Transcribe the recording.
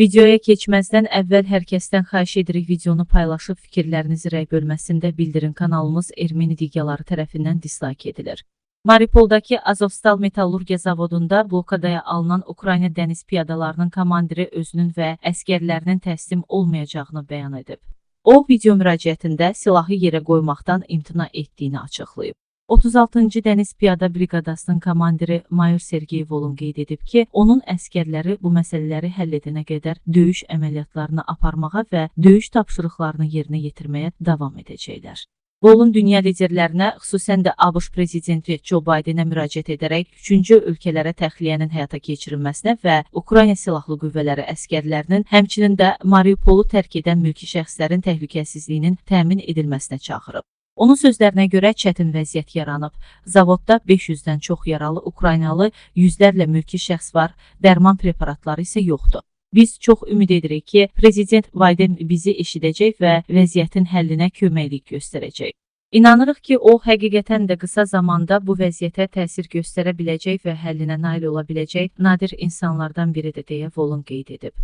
Videoya keçməzdən əvvəl hər kəsdən xahiş edirik videonu paylaşıb fikirlərinizi rəy bölməsində bildirin kanalımız ermeni digyaları tərəfindən dislike edilir. Mariupoldakı Azovstal Metallurgiya zavodunda blokadaya alınan Ukrayna dəniz piyadalarının komandiri özünün və əskərlərinin təslim olmayacağını bəyan edib. O, video müraciətində silahı yerə qoymaqdan imtina etdiyini açıqlayıb. 36-cı Dəniz Piyada Briqadasının komandiri Mayor Sergey Volun qeyd edib ki, onun əskərləri bu məsələləri həll edənə qədər döyüş əməliyyatlarını aparmağa və döyüş tapşırıqlarını yerinə yetirməyə davam edəcəklər. Volun dünya liderlərinə, xüsusən də ABŞ prezidenti Joe Bidenə müraciət edərək üçüncü ölkələrə təxliyənin həyata keçirilməsinə və Ukrayna Silahlı Qüvvələri əskərlərinin, həmçinin də Mariupolu tərk edən mülki şəxslərin təhlükəsizliyinin təmin edilməsinə çağırıb. Onun sözlərinə görə çətin vəziyyət yaranıb. Zavodda 500-dən çox yaralı Ukraynalı, yüzlərlə mülki şəxs var, dərman preparatları isə yoxdur. Biz çox ümid edirik ki, Prezident Biden bizi eşidəcək və vəziyyətin həllinə köməklik göstərəcək. İnanırıq ki, o həqiqətən də qısa zamanda bu vəziyyətə təsir göstərə biləcək və həllinə nail ola biləcək nadir insanlardan biridir deyə Volun qeyd edib.